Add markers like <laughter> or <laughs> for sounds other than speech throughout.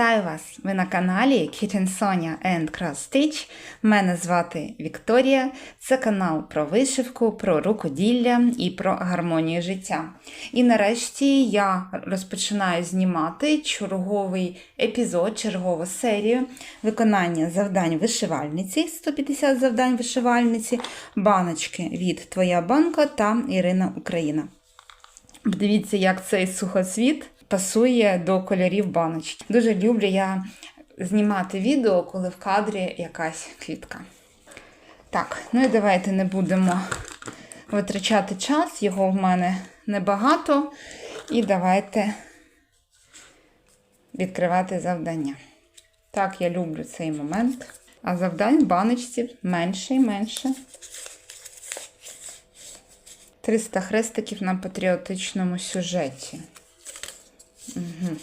Вітаю вас! Ви на каналі Kitten Sonia and Cross Stitch. Мене звати Вікторія. Це канал про вишивку, про рукоділля і про гармонію життя. І нарешті я розпочинаю знімати черговий епізод, чергову серію виконання завдань вишивальниці, 150 завдань вишивальниці, баночки від Твоя банка та Ірина Україна. Подивіться, як цей сухоцвіт пасує до кольорів баночки. Дуже люблю я знімати відео, коли в кадрі якась квітка. Так, ну і давайте не будемо витрачати час, його в мене небагато. І давайте відкривати завдання. Так, я люблю цей момент. А завдань в баночці менше і менше. 300 хрестиків на патріотичному сюжеті. Угу.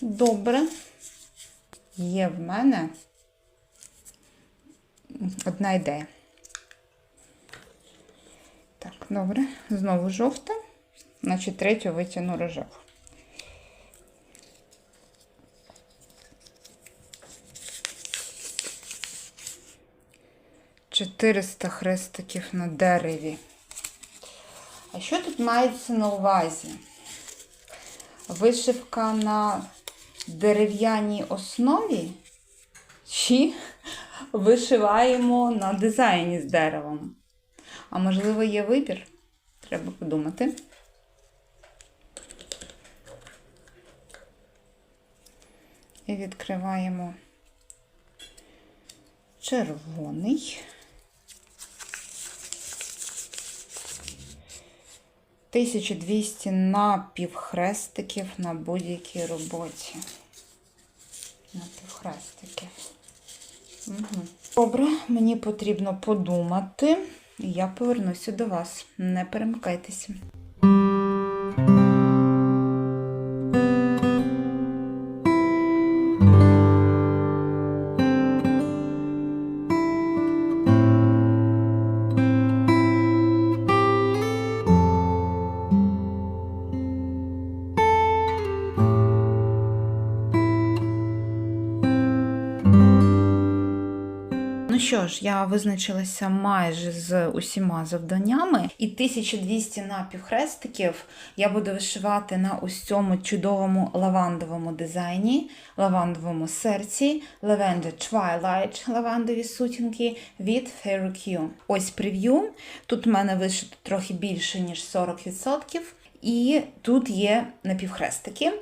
Добре. Є в мене одна ідея. Так, добре. Знову жовта. Значить, третю витягну рожеву. Чотириста хрестиків на дереві. А що тут мається на увазі? Вишивка на дерев'яній основі, чи вишиваємо на дизайні з деревом? А можливо, є вибір? Треба подумати. І відкриваємо червоний. 1200 напівхрестиків на будь-якій роботі. Напівхрестиків. Угу. Добре, мені потрібно подумати, і я повернуся до вас. Не перемикайтеся. Ну ж, я визначилася майже з усіма завданнями, і 1200 напівхрестиків я буду вишивати на ось цьому чудовому лавандовому дизайні, лавандовому серці, Lavender Twilight, лавандові сутінки від Fairy Q. Ось прев'ю. Тут в мене вишито трохи більше, ніж 40%. І тут є напівхрестики.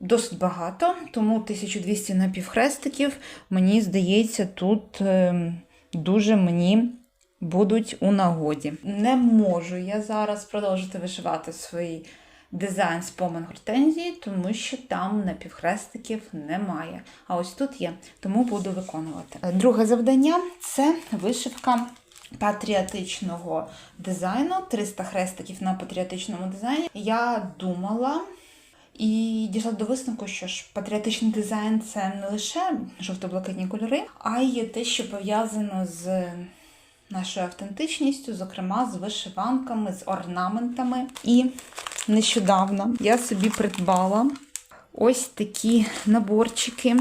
Досить багато, тому 1200 напівхрестиків, мені здається, тут е, дуже мені будуть у нагоді. Не можу я зараз продовжити вишивати свій дизайн спомин гортензії, тому що там напівхрестиків немає. А ось тут є, тому буду виконувати. Друге завдання це вишивка. Патріотичного дизайну, 300 хрестиків на патріотичному дизайні. Я думала, і дійшла до висновку, що ж патріотичний дизайн це не лише жовто-блакитні кольори, а й те, що пов'язано з нашою автентичністю, зокрема з вишиванками, з орнаментами. І нещодавно я собі придбала ось такі наборчики.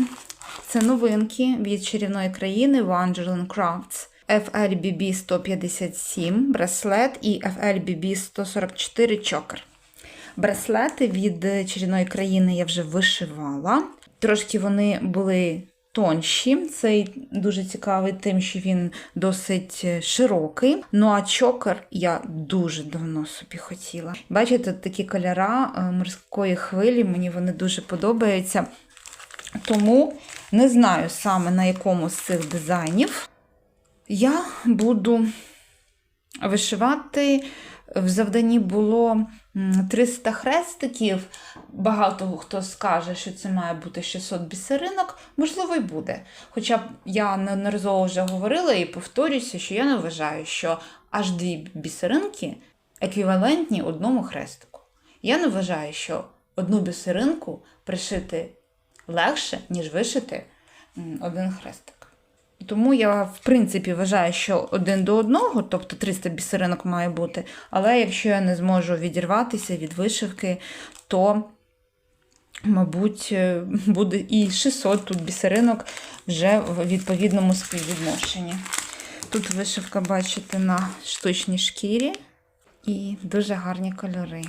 Це новинки від чарівної країни Wanderland Crafts. FLBB 157 браслет і FLBB 144 чокер. Браслети від чарівної країни я вже вишивала. Трошки вони були тонші. Цей дуже цікавий, тим, що він досить широкий. Ну а чокер я дуже давно собі хотіла. Бачите, такі кольора е, морської хвилі, мені вони дуже подобаються. Тому не знаю саме на якому з цих дизайнів я буду вишивати. В завданні було 300 хрестиків. Багато хто скаже, що це має бути 600 бісеринок, можливо, й буде. Хоча я неодноразово вже говорила і повторюся, що я не вважаю, що аж дві бісеринки еквівалентні одному хрестику. Я не вважаю, що одну бісеринку пришити легше, ніж вишити один хрестик. Тому я, в принципі, вважаю, що один до одного, тобто 300 бісеринок має бути. Але якщо я не зможу відірватися від вишивки, то мабуть, е, буде і 600 тут бісеринок вже в відповідному співвідношенні. Тут вишивка, бачите, на штучній шкірі і дуже гарні кольори.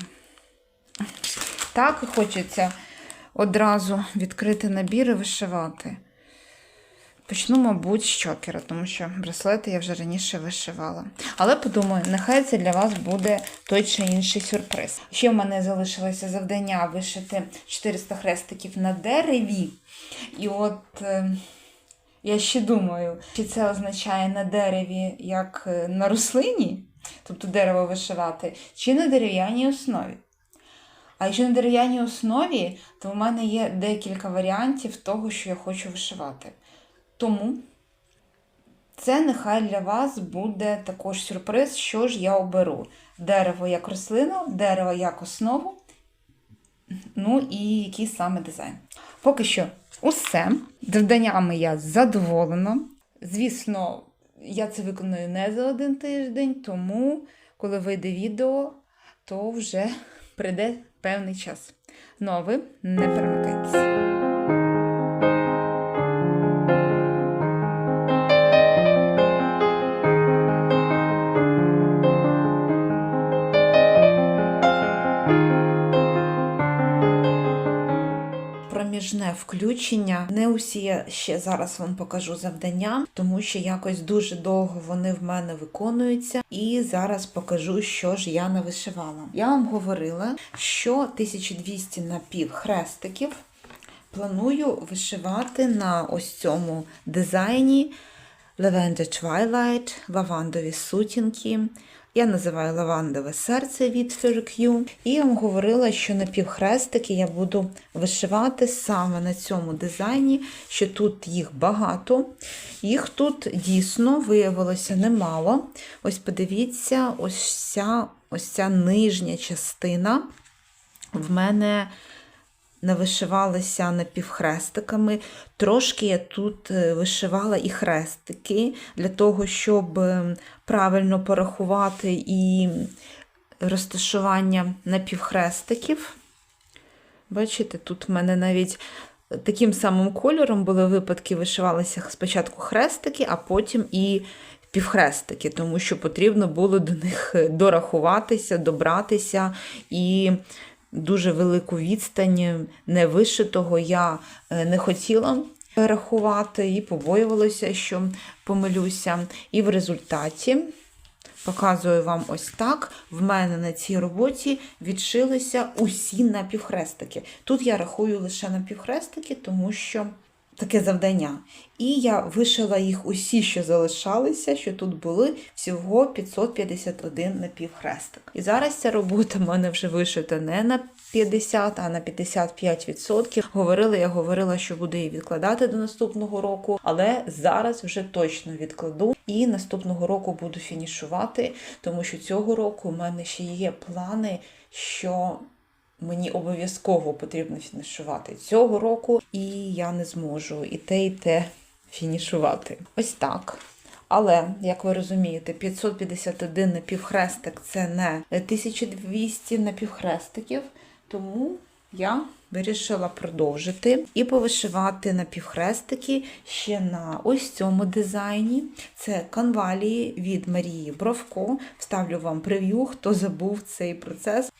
Так хочеться одразу відкрити набір і вишивати. Почну, мабуть, з чокера, тому що браслети я вже раніше вишивала. Але подумаю, нехай це для вас буде той чи інший сюрприз. Ще в мене залишилося завдання вишити 400 хрестиків на дереві. І от е, я ще думаю, чи це означає на дереві, як е, на рослині, тобто дерево вишивати, чи на дерев'яній основі. А якщо на дерев'яній основі, то в мене є декілька варіантів того, що я хочу вишивати. Тому це нехай для вас буде також сюрприз, що ж я оберу. Дерево як рослину, дерево як основу, ну і який саме дизайн. Поки що усе. Завданнями я задоволена. Звісно, я це виконую не за один тиждень, тому коли вийде відео, то вже <laughs> прийде певний час. Ну а ви не перемикайтеся. Включення. Не усі я ще зараз вам покажу завдання, тому що якось дуже довго вони в мене виконуються. І зараз покажу, що ж я навишивала. Я вам говорила, що 1200 напівхрестиків планую вишивати на ось цьому дизайні Lavender Twilight, лавандові сутінки. Я називаю лавандове серце від FurQ. І я вам говорила, що напівхрестики я буду вишивати саме на цьому дизайні, що тут їх багато. Їх тут дійсно виявилося немало. Ось подивіться, ось ця, ось ця нижня частина в мене не вишивалася напівхрестиками. Трошки я тут е, вишивала і хрестики для того, щоб е, правильно порахувати і розташування напівхрестиків. Бачите, тут в мене навіть таким самим кольором були випадки, вишивалися спочатку хрестики, а потім і півхрестики, тому що потрібно було до них дорахуватися, добратися і дуже велику відстань невишитого я е, не хотіла рахувати і побоювалася, що помилюся. І в результаті показую вам ось так. В мене на цій роботі відшилися усі напівхрестики. Тут я рахую лише напівхрестики, тому що. Таке завдання. І я вишила їх усі, що залишалися, що тут були всього 551 напівхрестик. І зараз ця робота в мене вже вишита не на 50, а на 55%. Говорила, я говорила, що буду її відкладати до наступного року, але зараз вже точно відкладу. І наступного року буду фінішувати, тому що цього року в мене ще є плани, що мені обов'язково потрібно фінішувати цього року, і я не зможу і те, і те фінішувати. Ось так. Але, як ви розумієте, 551 напівхрестик це не 1200 напівхрестиків, тому я вирішила продовжити і повишивати напівхрестики ще на ось цьому дизайні. Це канвалії від Марії Бровко. Вставлю вам прев'ю, хто забув цей процес.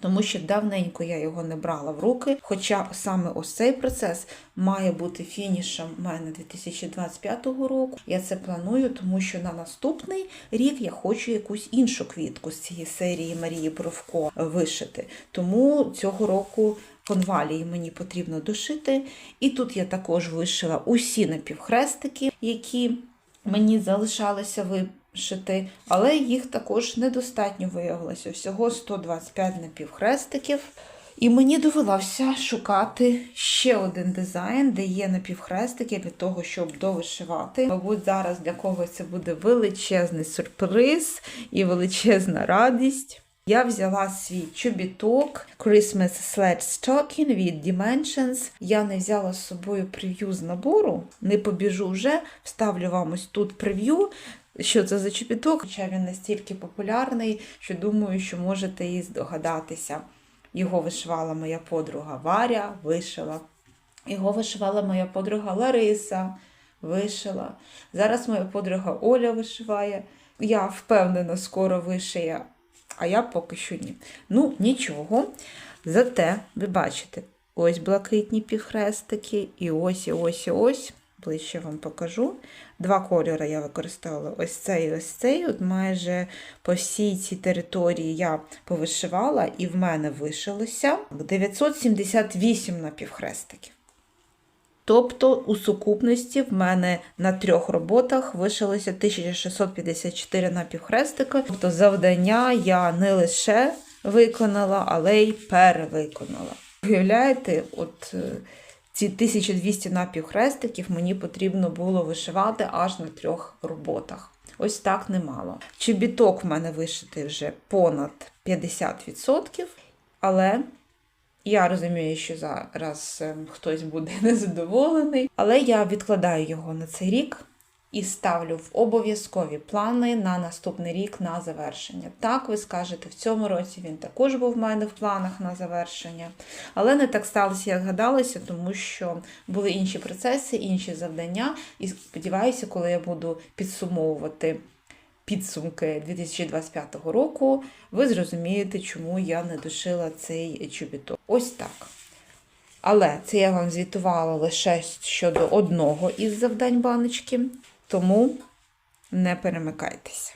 Тому що давненько я його не брала в руки. Хоча саме ось цей процес має бути фінішем мене 2025 року. Я це планую, тому що на наступний рік я хочу якусь іншу квітку з цієї серії Марії Бровко вишити. Тому цього року конвалії мені потрібно дошити. І тут я також вишила усі напівхрестики, які мені залишалися вишити, але їх також недостатньо виявилося. Всього 125 напівхрестиків. І мені довелося шукати ще один дизайн, де є напівхрестики для того, щоб довишивати. Мабуть, зараз для когось це буде величезний сюрприз і величезна радість. Я взяла свій чобіток Christmas Sledge Stocking від Dimensions. Я не взяла з собою прев'ю з набору, не побіжу вже, вставлю вам ось тут прев'ю. Що це за чобіток? Хоча він настільки популярний, що думаю, що можете і здогадатися, Його вишивала моя подруга Варя, вишила. Його вишивала моя подруга Лариса, вишила. Зараз моя подруга Оля вишиває. Я впевнена, скоро вишиє, а я поки що ні. Ну, нічого. Зате, ви бачите, ось блакитні півхрестики, і ось, і ось, і ось. Ближче вам покажу. Два кольори я використовувала ось цей і ось цей. От майже по всій цій території я повишивала, і в мене вишилося 978 напівхрестиків. Тобто у сукупності в мене на трьох роботах вишилося 1654 напівхрестика. Тобто завдання я не лише виконала, але й перевиконала. Уявляєте, от е, ці 1200 напівхрестиків мені потрібно було вишивати аж на трьох роботах. Ось так немало. Чобіток в мене вишитий вже понад 50%, але я розумію, що зараз ем, хтось буде <laughs> незадоволений, але я відкладаю його на цей рік і ставлю в обов'язкові плани на наступний рік на завершення. Так, ви скажете, в цьому році він також був в мене в планах на завершення, але не так сталося, як гадалося, тому що були інші процеси, інші завдання. І сподіваюся, коли я буду підсумовувати підсумки 2025 року, ви зрозумієте, чому я не дошила цей чобіток. Ось так. Але це я вам звітувала лише щодо одного із завдань баночки, тому не перемикайтеся.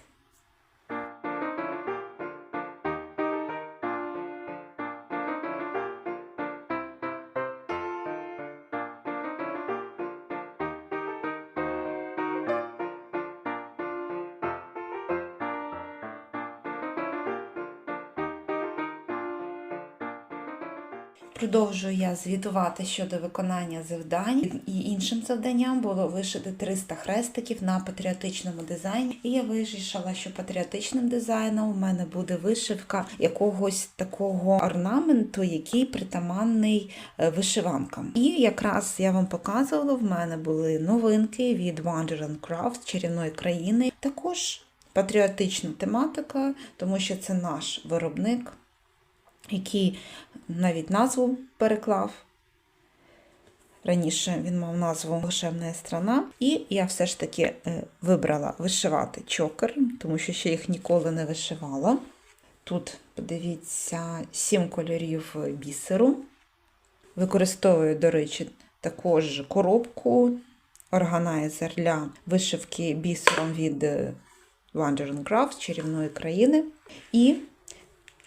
Продовжую я звітувати щодо виконання завдань. І іншим завданням було вишити 300 хрестиків на патріотичному дизайні. І я вирішила, що патріотичним дизайном у мене буде вишивка якогось такого орнаменту, який притаманний е, вишиванкам. І якраз я вам показувала, в мене були новинки від Wonder Craft чарівної країни. Також патріотична тематика, тому що це наш виробник який навіть назву переклав. Раніше він мав назву Волшебна страна. І я все ж таки е, вибрала вишивати чокер, тому що ще їх ніколи не вишивала. Тут, подивіться, сім кольорів бісеру. Використовую, до речі, також коробку, органайзер для вишивки бісером від Wonder Craft чарівної країни. І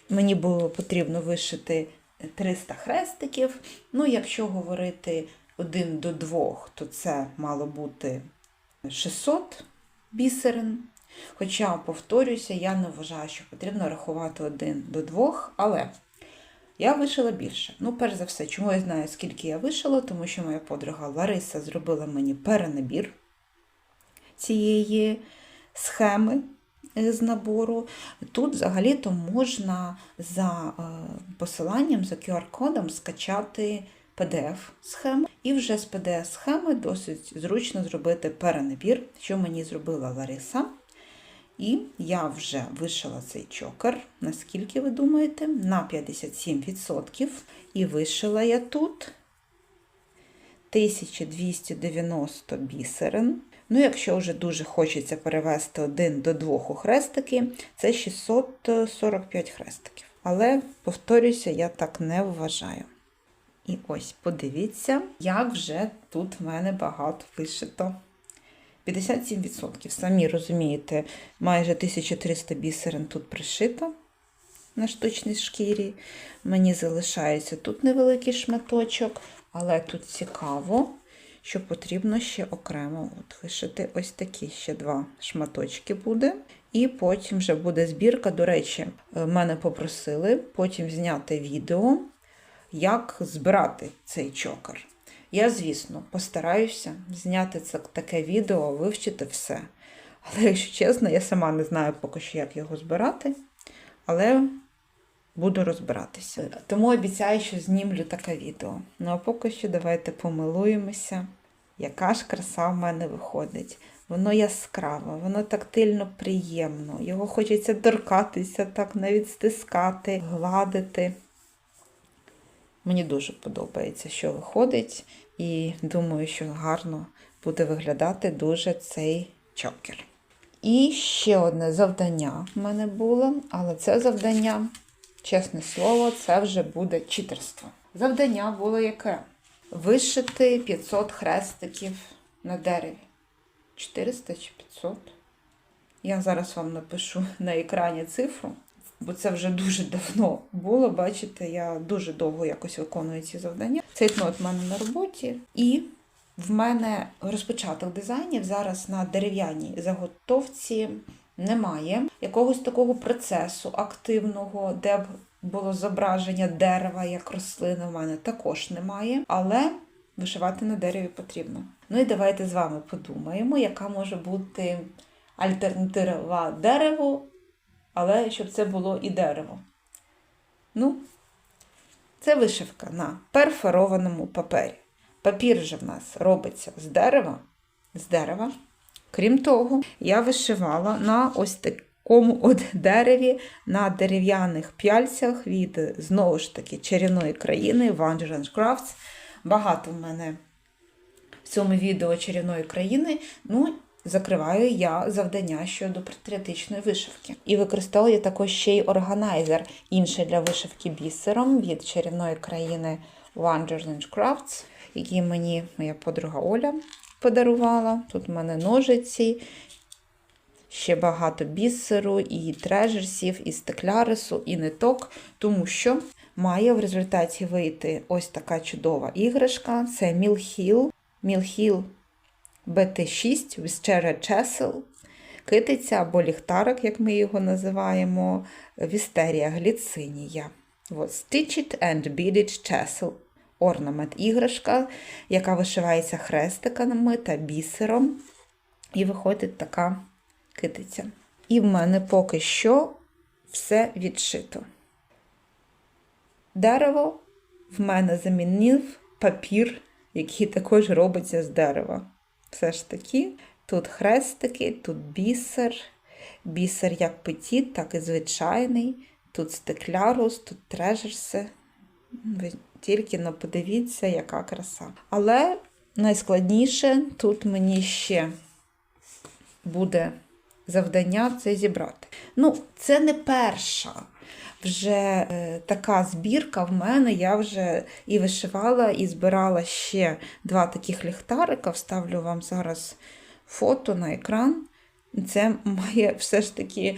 Мені було потрібно вишити 300 хрестиків. Ну, якщо говорити один до двох, то це мало бути 600 бісерин. Хоча, повторюся, я не вважаю, що потрібно рахувати один до двох, але я вишила більше. Ну, перш за все, чому я знаю, скільки я вишила, тому що моя подруга Лариса зробила мені перенабір цієї схеми з набору. Тут взагалі-то можна за е, посиланням, за QR-кодом скачати PDF-схему, і вже з PDF-схеми досить зручно зробити перенабір, що мені зробила Лариса. І я вже вишила цей чокер, наскільки ви думаєте, на 57%. І вишила я тут 1290 бісерин. Ну, якщо вже дуже хочеться перевести один до двох у хрестики, це 645 хрестиків. Але, повторюся, я так не вважаю. І ось подивіться, як вже тут в мене багато вишито. 57%. Самі розумієте, майже 1300 бісерин тут пришито на штучній шкірі. Мені залишається тут невеликий шматочок, але тут цікаво що потрібно ще окремо от вишити ось такі ще два шматочки буде. І потім вже буде збірка. До речі, е, мене попросили потім зняти відео, як збирати цей чокер. Я, звісно, постараюся зняти це таке відео, вивчити все. Але, якщо чесно, я сама не знаю поки що, як його збирати. Але буду розбиратися. Тому обіцяю, що знімлю таке відео. Ну а поки що давайте помилуємося, яка ж краса в мене виходить. Воно яскраве, воно тактильно приємно. Його хочеться торкатися, так навіть стискати, гладити. Мені дуже подобається, що виходить, і думаю, що гарно буде виглядати дуже цей чокер. І ще одне завдання в мене було, але це завдання, чесне слово, це вже буде читерство. Завдання було яке? Вишити 500 хрестиків на дереві. 400 чи 500? Я зараз вам напишу на екрані цифру, бо це вже дуже давно було. Бачите, я дуже довго якось виконую ці завдання. Цей ноут в мене на роботі. І в мене розпочаток дизайнів зараз на дерев'яній заготовці немає якогось такого процесу активного, де б було зображення дерева як рослини. В мене також немає, але вишивати на дереві потрібно. Ну і давайте з вами подумаємо, яка може бути альтернатива дереву, але щоб це було і дерево. Ну, це вишивка на перфорованому папері. Папір же в нас робиться з дерева. З дерева. Крім того, я вишивала на ось такому от дереві, на дерев'яних п'яльцях від, знову ж таки, чарівної країни Wanderers Crafts. Багато в мене в цьому відео чарівної країни. Ну, закриваю я завдання щодо патріотичної вишивки. І використовую також ще й органайзер, інший для вишивки бісером від чарівної країни Wanderers Crafts, який мені моя подруга Оля подарувала. Тут в мене ножиці, ще багато бісеру, і трежерсів, і стеклярису, і ниток, тому що має в результаті вийти ось така чудова іграшка. Це Мілхіл. Мілхіл BT6 Віщера Chessel. Китиця або ліхтарик, як ми його називаємо, Вістерія гліцинія. От, Stitched and Beaded Chessel. Орнамент іграшка, яка вишивається хрестиками та бісером. І виходить така китиця. І в мене поки що все відшито. Дерево в мене замінив папір, який також робиться з дерева. Все ж таки, тут хрестики, тут бісер. Бісер як петіт, так і звичайний. Тут стеклярус, тут трежерси. Тільки ну, подивіться, яка краса. Але найскладніше тут мені ще буде завдання це зібрати. Ну, це не перша вже е, така збірка в мене. Я вже і вишивала, і збирала ще два таких ліхтарика. Вставлю вам зараз фото на екран. Це має <laughs> все ж таки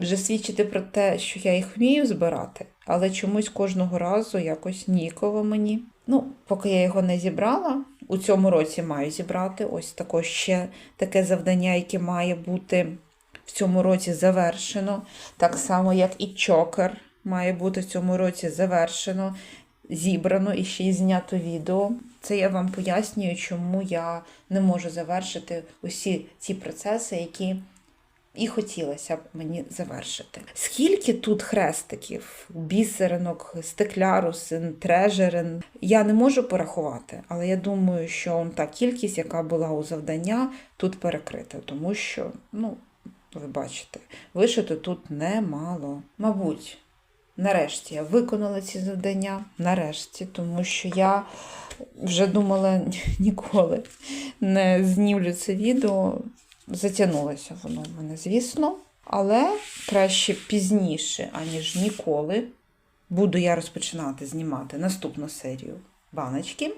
вже свідчити про те, що я їх вмію збирати, але чомусь кожного разу якось ніково мені. Ну, поки я його не зібрала, у цьому році маю зібрати ось також ще таке завдання, яке має бути в цьому році завершено. Так само, як і чокер має бути в цьому році завершено, зібрано і ще й знято відео. Це я вам пояснюю, чому я не можу завершити усі ці процеси, які і хотілося б мені завершити. Скільки тут хрестиків, бісеринок, стеклярусин, трежерин, я не можу порахувати, але я думаю, що та кількість, яка була у завдання, тут перекрита, тому що, ну, ви бачите, вишито тут немало. Мабуть, нарешті я виконала ці завдання, нарешті, тому що я вже думала <laughs> ніколи не знімлю це відео. Затягнулося воно в мене, звісно, але краще пізніше, аніж ніколи. Буду я розпочинати знімати наступну серію баночки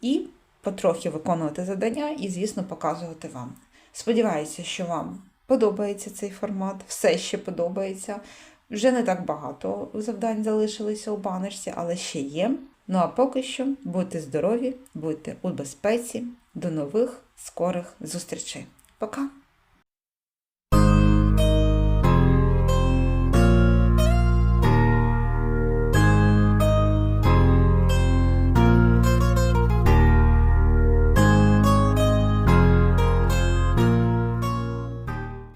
і потрохи виконувати завдання і, звісно, показувати вам. Сподіваюся, що вам подобається цей формат, все ще подобається. Вже не так багато завдань залишилося у баночці, але ще є. Ну а поки що будьте здорові, будьте у безпеці. До нових скорих зустрічей! Пока!